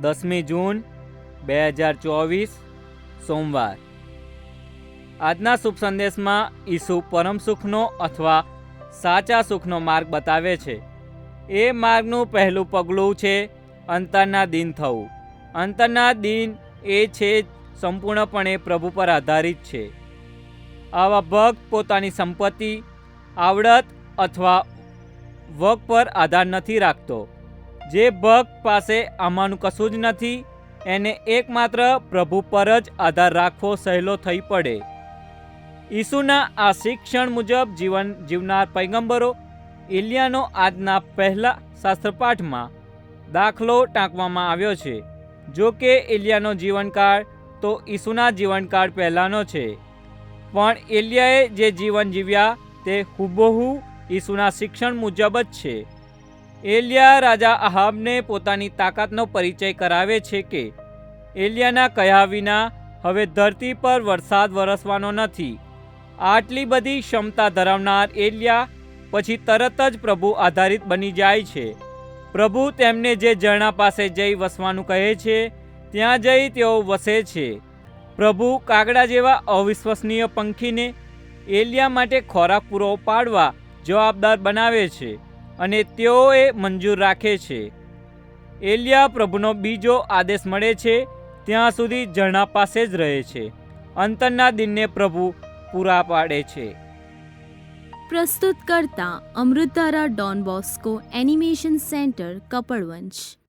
દસમી જૂન બે હજાર ચોવીસ, સોમવાર. આજના શુભ સંદેશમાં ઈસુ પરમ સુખનો અથવા સાચા સુખનો માર્ગ બતાવે છે. એ માર્ગનું પહેલું પગલું છે અંતરના દિન થવું. અંતરના દિન એ છે સંપૂર્ણપણે પ્રભુ પર આધારિત છે. આવા ભક્ત પોતાની સંપત્તિ, આવડત અથવા વગ પર આધાર નથી રાખતો. જે ભક્ત પાસે આમાંનું કશું જ નથી, એને એકમાત્ર પ્રભુ પર જ આધાર રાખવો સહેલો થઈ પડે. ઈસુના આ શિક્ષણ મુજબ જીવન જીવનાર પૈગંબરો ઇલિયાનો આજના પહેલા શાસ્ત્રપાઠમાં દાખલો ટાંકવામાં આવ્યો છે. જો કે ઇલિયાનો જીવનકાળ તો ઈસુના જીવનકાળ પહેલાંનો છે. પણ એલિયાએ જે જીવન જીવ્યા તે હુબહુ ઈસુના શિક્ષણ મુજબ જ છે. એલિયા રાજા અહાબને પોતાની તાકાતનો પરિચય કરાવે છે કે એલિયાના કહ્યા વિના હવે ધરતી પર વરસાદ વરસવાનો નથી. આટલી બધી ક્ષમતા ધરાવનાર એલિયા પછી તરત જ પ્રભુ આધારિત બની જાય છે. પ્રભુ તેમને જે ઝરણા પાસે જઈ વસવાનું કહે છે, ત્યાં જઈ તેઓ વસે છે. પ્રભુ કાગડા જેવા અવિશ્વસનીય પંખીને એલિયા માટે ખોરાક પૂરો પાડવા જવાબદાર બનાવે છે. અને તેઓએ મંજૂર રાખે છે. એલિયા પ્રભુનો બીજો આદેશ મળે છે, ત્યાં સુધી ઝરણા પાસે જ રહે છે. અંતરના દિનને પ્રભુ પૂરા પાડે છે. પ્રસ્તુત કરતા અમૃતારા Don Bosco animation centre Kapadvanj